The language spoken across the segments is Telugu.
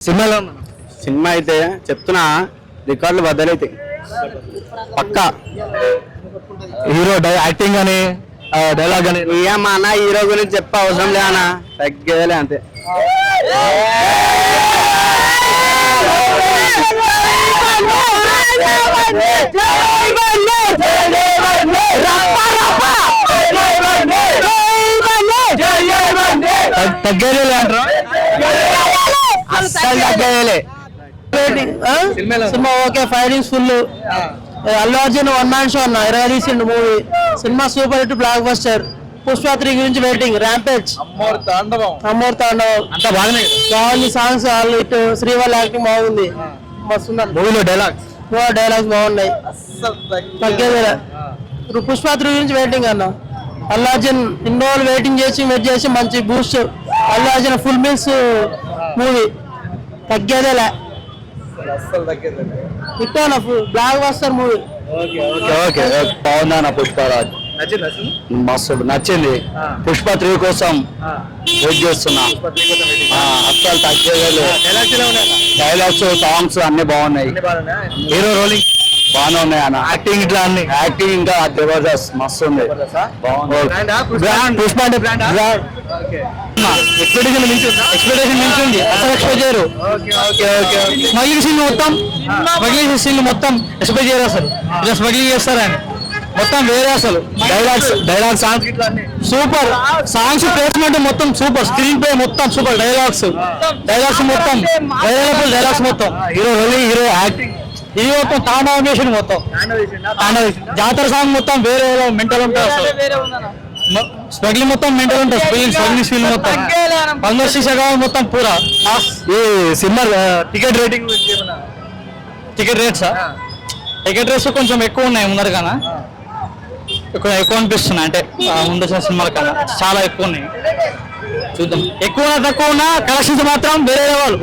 సినిమాలో? సినిమా అయితే చెప్తున్నా రికార్డులు బద్దలైతాయి పక్కా. హీరో డై యాక్టింగ్ అని డైలాగ్ అని ఇక మా అన్న హీరో గురించి చెప్ప అవసరం లే అన్న తగ్గేదేలే అంతే. తగ్- తగ్గేదే అంటారా? అస్సలు cinema okay fightings full Allu Arjun one man show అన్న ఇరవై తీసిండు movie. Cinema super hit blockbuster Pushpa three గురించి వెయిటింగ్ ర్యాంపేజ్ అమ్మోర్ తాండవం. బాగుంది సాంగ్స్ ఆల్ హిట్ శ్రీవల్ యాక్టింగ్ బాగుంది. మస్తు మూవీలో డైలాగ్ డైలాగ్స్ బాగున్నాయి. తగ్గేది ఇప్పుడు పుష్ప త్రీ గురించి వెయిటింగ్ అన్న. అల్లు అర్జున్ ఇన్ని రోజులు వెయిటింగ్ చేసి వెయిట్ చేసి మంచి boost Allu Arjun full meals movie. తగ్గేదేలే. Blockbuster movie. Okay okay. బాగుందా అన్న పుష్పరాజ్? మస్తు నచ్చింది. పుష్ప త్రీ కోసం వెయిట్ చేస్తున్నా. అస్సలు తగ్గేదేలే. డైలాగ్స్ సాంగ్స్ అన్ని బాగున్నాయి? Hero rolling. బాగానే ఉన్నాయి అన్న. యాక్టింగ్ ఇట్లా అన్ని. యాక్టింగ్ ఇంకా జబర్దస్త్ మస్తు ఉంది. పుష్ప అంటే బ్రాండ్ ఎక్స్పెక్టేషన్ మించి ఎక్స్పెక్టేషన్ మించి ఉంది అసలు ఎక్స్పెక్ట్ చేయరు. స్మగ్లింగ్ సీన్ మొత్తం? స్మగ్లింగ్ సీన్ మొత్తం ఎక్స్పెక్ట్ చేయరు అసలు. ఇలా స్మగ్లింగ్ చేస్తారు ఆయన. మొత్తం వేరే అసలు. Dialogues dialogue songs super songs placement మొత్తం సూపర్ స్క్రీన్ ప్లే మొత్తం సూపర్ డైలాగ్స్ డైలాగ్స్ మొత్తం. డైలాగ్ డైలాగ్స్ మొత్తం. హీరో హీరో యాక్టింగ్ హీరో మొత్తం తాండవం చేసిండు మొత్తం. తాండవం. జాతర సాంగ్ మొత్తం వేరే మెంటల్ ఉంటుంది అసలు. స్మగ్లింగ్ మొత్తం మెంటల్ ఉంటుంది సీన్ మొత్తం. మొత్తం పూరా. ఈ cinema ticket rating ticket rates? Ticket rates కొంచెం ఎక్కువ ఉన్నాయి ముందర కన్నా ఎక్కువ ఎక్కువ అనిపిస్తున్నాయి. అంటే ముందు వచ్చిన సినిమాల కన్నా చాలా ఎక్కువ ఉన్నాయి. చూద్దాం. ఎక్కువ తక్కువ ఉన్నా కలెక్షన్స్ మాత్రం వేరే వాళ్ళు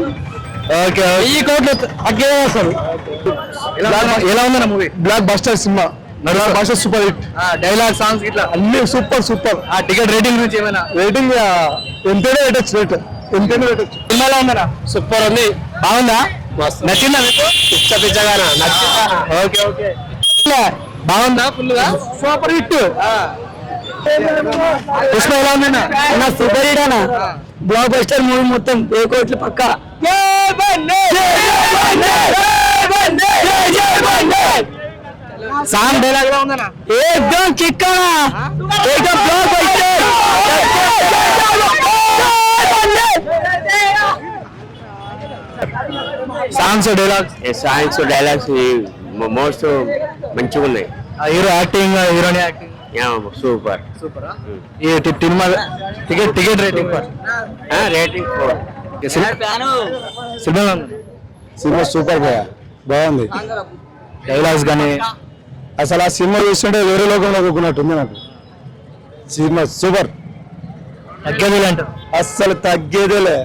ఓకే వెయ్యి కోట్లు తగ్గే అసలు. ఎలా ఉందన్న movie blockbuster cinema. Buster super hit dialogue songs ఇట్లా అన్ని సూపర్ సూపర్ ఆ టికెట్ రేటింగ్ గురించి ఏమైనా? రేటింగ్ ఎంతైనా పెట్టచ్చు రేట్. ఎంతైనా పెట్టచ్చు సినిమాలో ఉందనా సూపర్ ఉంది. బాగుందా? నచ్చిందా మీకు? పిచ్చ పిచ్చగానా? Okay okay. బాగుందా ఫుల్గా సూపర్ హిట్. పుష్ప ఎలా ఉందన్నా? సూపర్ హిట్ అన్న. బ్లాక్ బస్టర్ మూవీ మొత్తం ఏ కోట్లు పక్క? సాంగ్ డైలాగ్ ఎలా ఉందన్నా ఏకదం చిక్కన ఏకదం blockbuster songs dialogues songs dialogues most మంచిగా ఉన్నాయి హీరో యాక్టింగ్ హీరోని యాక్టింగ్ సూపర్ సూపర్ ఈ cinema ticket ticket rating rating cinema cinema super పోయా బాగుంది. డైలాగ్స్ కానీ అసలు ఆ సినిమా చూస్తుంటే వేరే లోకంలో ఒప్పుకున్నట్టుంది నాకు. Cinema super. తగ్గేది అంటారు. అస్సలు తగ్గేదేలే.